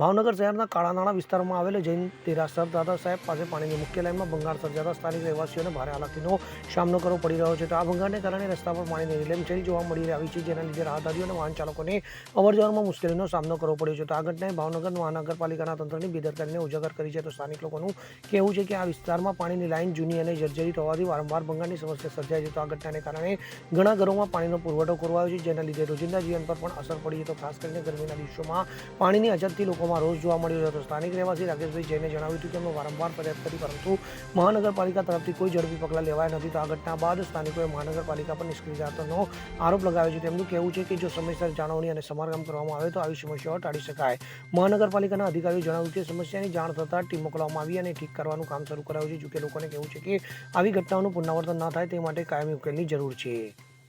ભાવનગર શહેરના કાળાનાળા વિસ્તારમાં આવેલ જૈન દેરાસર દાદા સાહેબ પાસે પાણીની મુખ્ય લાઇનમાં ભંગાણ સર્જાતા સ્થાનિક રહેવાસીઓને ભારે હાલાકીનો સામનો કરવો પડી રહ્યો છે. તો આ ભંગાણને કારણે રસ્તા પર પાણીની રેલમચેરી જોવા મળી આવી છે, જેના લીધે રાહદારીઓ અને વાહન ચાલકોને અવરજવરમાં મુશ્કેલીનો સામનો કરવો પડ્યો છે. તો આ ઘટનાએ ભાવનગર મહાનગરપાલિકાના તંત્રની બેદરકારીને ઉજાગર કરી છે. તો સ્થાનિક લોકોનું કહેવું છે કે આ વિસ્તારમાં પાણીની લાઇન જૂની અને જર્જરિત હોવાથી વારંવાર ભંગાણની સમસ્યા સર્જાય છે. તો આ ઘટનાને કારણે ઘણા ઘરોમાં પાણીનો પુરવઠો ખોરવાયો છે, જેના લીધે રોજિંદા જીવન પર પણ અસર પડી છે. તો ખાસ કરીને ગરમીના દિવસોમાં પાણીની અછતથી લોકોમાં રોષ જોવા મળી રહ્યો હતો સ્થાનિક રહેવાસી રાકેશભાઈ જૈને જણાવ્યું હતું કે અમે વારંવાર ફરિયાદ કરી, પરંતુ મહાનગરપાલિકા તરફથી કોઈ ઝડપી પગલાં લેવાયા નથી. તો આ ઘટના બાદ સ્થાનિકોએ મહાનગરપાલિકા પર નિષ્ક્રિયતાનો આરોપ લગાવ્યો છે. તેમનું કહેવું છે કે જો સમયસર જાળવણી અને સમારકામ કરવામાં આવે તો આવી સમસ્યાઓ ટાળી શકાય. મહાનગરપાલિકાના અધિકારીઓ જણાવ્યું કે સમસ્યાની જાણ થતાં ટીમ મોકલવામાં આવી અને ઠીક કરવાનું કામ શરૂ કરાયું છે, જોકે લોકોને કહેવું છે કે આવી ઘટનાઓનું પુનરાવર્તન ન થાય તે માટે કાયમી ઉકેલની જરૂર છે.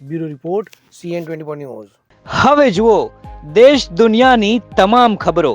Bureau report, CN twenty news. હવે જુઓ, દેશ દુનિયાની તમામ ખબરો.